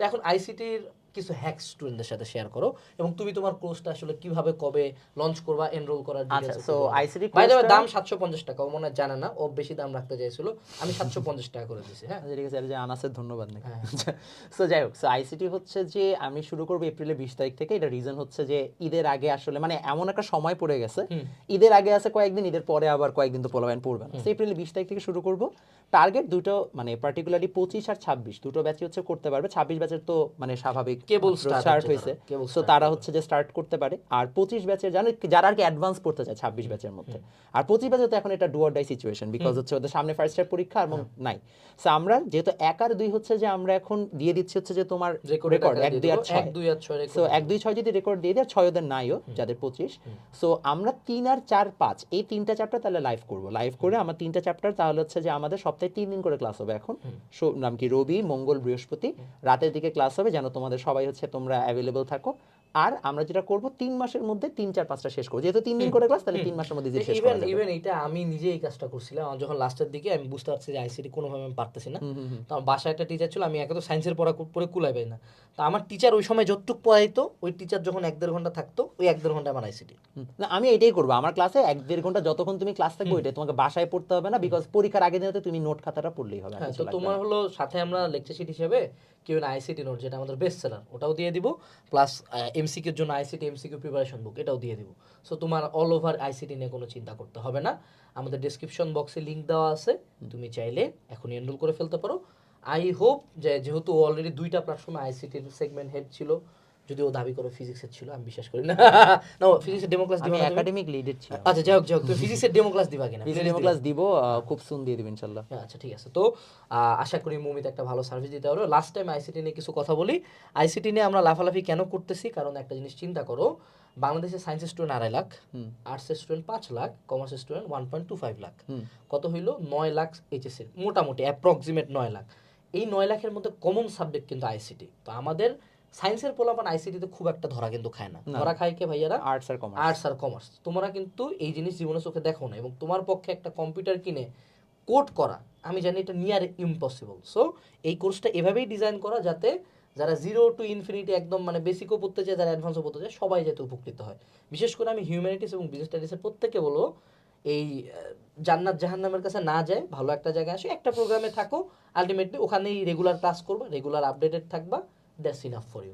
এখন আইসিটির কিছু হ্যাক স্টুডেন্টদের সাথে শেয়ার করো এবং তুমি তোমার কোর্সটা আসলে কীভাবে কবে লঞ্চ করবা এনরোল করার আচ্ছা সো আইসিটি বাই দ্য দাম সাতশো পঞ্চাশ টাকা ও মনে হয় জানে না ও বেশি দাম রাখতে চাইছিল। আমি সাতশো পঞ্চাশ টাকা করে দিছি হ্যাঁ? ঠিক আছে যে আনাসের ধন্যবাদ নাকি? হ্যাঁ। সো যাই হোক সো আইসিটি হচ্ছে যে আমি শুরু করব এপ্রিলের বিশ তারিখ থেকে। এটা রিজন হচ্ছে যে ঈদের আগে আসলে মানে এমন একটা সময় পড়ে গেছে। ঈদের আগে আছে কয়েকদিন ঈদের পরে আবার কয়েকদিন তো পোলাবাইন পড়বে না। এপ্রিলের বিশ তারিখ থেকে শুরু করব। টার্গেট দুটো মানে পার্টিকুলারলি পঁচিশ আর ছাব্বিশ দুটো ব্যাচই হচ্ছে করতে পারবে। ছাব্বিশ ব্যাচের তো মানে স্বাভাবিক কেবল স্টার্ট হয়েছে। সো তারা হচ্ছে। যে স্টার্ট করতে পারে। আর পঁচিশ ব্যাচের জানো যারা আর কি অ্যাডভান্স পড়তে চায় ছাব্বিশ ব্যাচের মধ্যে। আর পঁচিশ ব্যাচে তো এখন এটা ডুয়ার ডাই সিচুয়েশন বিকজ হচ্ছে ওদের সামনে ফার্স্ট ইয়ার পরীক্ষা এবং নাই। সো আমরা যেহেতু এক আর দুই হচ্ছে যে আমরা এখন দিয়ে দিচ্ছি হচ্ছে যে তোমার রেকর্ড এক দুই আর ছয়। সো এক দুই ছয় যদি রেকর্ড দিয়ে দেয় ছয় ওদের নাইও যাদের পঁচিশ। সো আমরা তিন আর চার পাঁচ এই তিনটা চ্যাপ্টার তাহলে লাইভ করব। লাইভ করে আমার তিনটা চ্যাপ্টার তাহলে হচ্ছে যে আমাদের সপ্তাহে তিন দিন করে ক্লাস হবে এখন। সো- নাম কি? রবি মঙ্গল বৃহস্পতি। রাতের দিকে ক্লাস হবে যেন তোমাদের সবাই হচ্ছে তোমরা অ্যাভেলেবল থাকো। আর আমরা যেটা করব তিন মাসের মধ্যে তিন চার পাঁচটা শেষ করব। যেহেতু তিন দিন করে ক্লাস তাহলে তিন মাসের মধ্যে শেষ ইভেন ইভেন এটা আমি নিজে এই কাজটা করছিলাম। যখন লাস্টের দিকে আমি বুঝতে পারছি যে আইসিটি কোনোভাবে আমি পারতেছি না। তো আমার বাসায় একটা টিচার ছিল আমি একে তো সায়েন্সের পড়া পড়ে কুলাই পাই না। তো আমার টিচার ওই সময় যতটুক পড়াইতো ওই টিচার যখন এক দেড় ঘণ্টা থাকতো ওই এক দেড় ঘণ্টা আমার আইসিটি না আমি এটাই করব। আমার ক্লাসে এক দেড় ঘণ্টা যতক্ষণ তুমি ক্লাস থাকবে ওইটাই তোমাকে বাসায় পড়তে হবে না বিকজ পরীক্ষার আগে দিনে তুমি নোট খাতাটা পড়লেই হবে হ্যাঁ তো তোমার হলো সাথে আমরা লেকচার শিট হিসেবে কেউ না আইসিটি নোট, যেটা আমাদের বেস্ট সেলার ওটাও দিয়ে দিব প্লাস এমসিকিউর জন্য আইসিটি এমসিকিউ প্রিপারেশন বুক এটাও দিয়ে দিব। সো তোমার অল ওভার আইসিটি নিয়ে কোনো চিন্তা করতে হবে না। আমাদের ডিসক্রিপশন বক্সে লিঙ্ক দেওয়া আছে, তুমি চাইলে এখনই এনরোল করে ফেলতে পারো। আই হোপ যে, যেহেতু অলরেডি দুইটা প্ল্যাটফর্মে আইসিটির সেগমেন্ট হেড ছিল যদি ও দাবি করে ফিজিক্সের ছিল আমি বিশ্বাস করি না। না ফিজিক্সের ডেমো ক্লাস আমি দিবা তুমি? একাডেমিক লিডের ছিলাম। আচ্ছা যাই হোক যাই হোক তুমি ফিজিক্সের ডেমো ক্লাস দিবা কিনা? ডেমো ক্লাস দিব। খুব সুন দিয়ে দিব ইনশাল্লাহ। হ্যাঁ, আচ্ছা ঠিক আছে। তো আশা করি মুমিতে একটা ভালো সার্ভিস দিতে পারবে। লাস্ট টাইম আইসিটি নিয়ে কিছু কথা বলি। আইসিটি নিয়ে আমরা লাফালাফি কেন করতেছি? কারণ একটা জিনিস চিন্তা করো বাংলাদেশে সায়েন্সের স্টুডেন্ট আড়াই লাখ। আর্টসের স্টুডেন্ট পাঁচ লাখ কমার্সের student one point two five lakh. কত হইল? নয় লাখ এইচএসের মোটামুটি অ্যাপ্রক্সিমেট নয় লাখ। এই নয় লাখের মধ্যে কমন সাবজেক্ট কিন্তু আইসিটি তো আমাদের সায়েন্সের পোলাপান আইসিটিতে খুব একটা ধরা কিন্তু খায় না। ধরা খায় কে ভাইয়ারা? আর্টস আর কমার্স আর্টস আর কমার্স তোমরা কিন্তু এই জিনিস জীবনে চোখে দেখো না এবং তোমার পক্ষে একটা কম্পিউটার কিনে কোড করা আমি জানি এটা নিয়ার ইম্পসিবল সো এই কোর্সটা এভাবেই ডিজাইন করা যাতে যারা জিরো টু ইনফিনিটি একদম মানে বেসিকও পড়তে চায় যারা অ্যাডভান্সও পড়তে চায় সবাই যাতে উপকৃত হয়। বিশেষ করে আমি হিউম্যানিটিস এবং বিজনেস স্টাডিজের প্রত্যেকে বলো এই জান্নাত জাহান্নামের কাছে না যায় ভালো একটা জায়গায় আসে একটা প্রোগ্রামে থাকো আলটিমেটলি ওখানেই রেগুলার ক্লাস করবা রেগুলার আপডেটেড থাকবা। that's enough for you.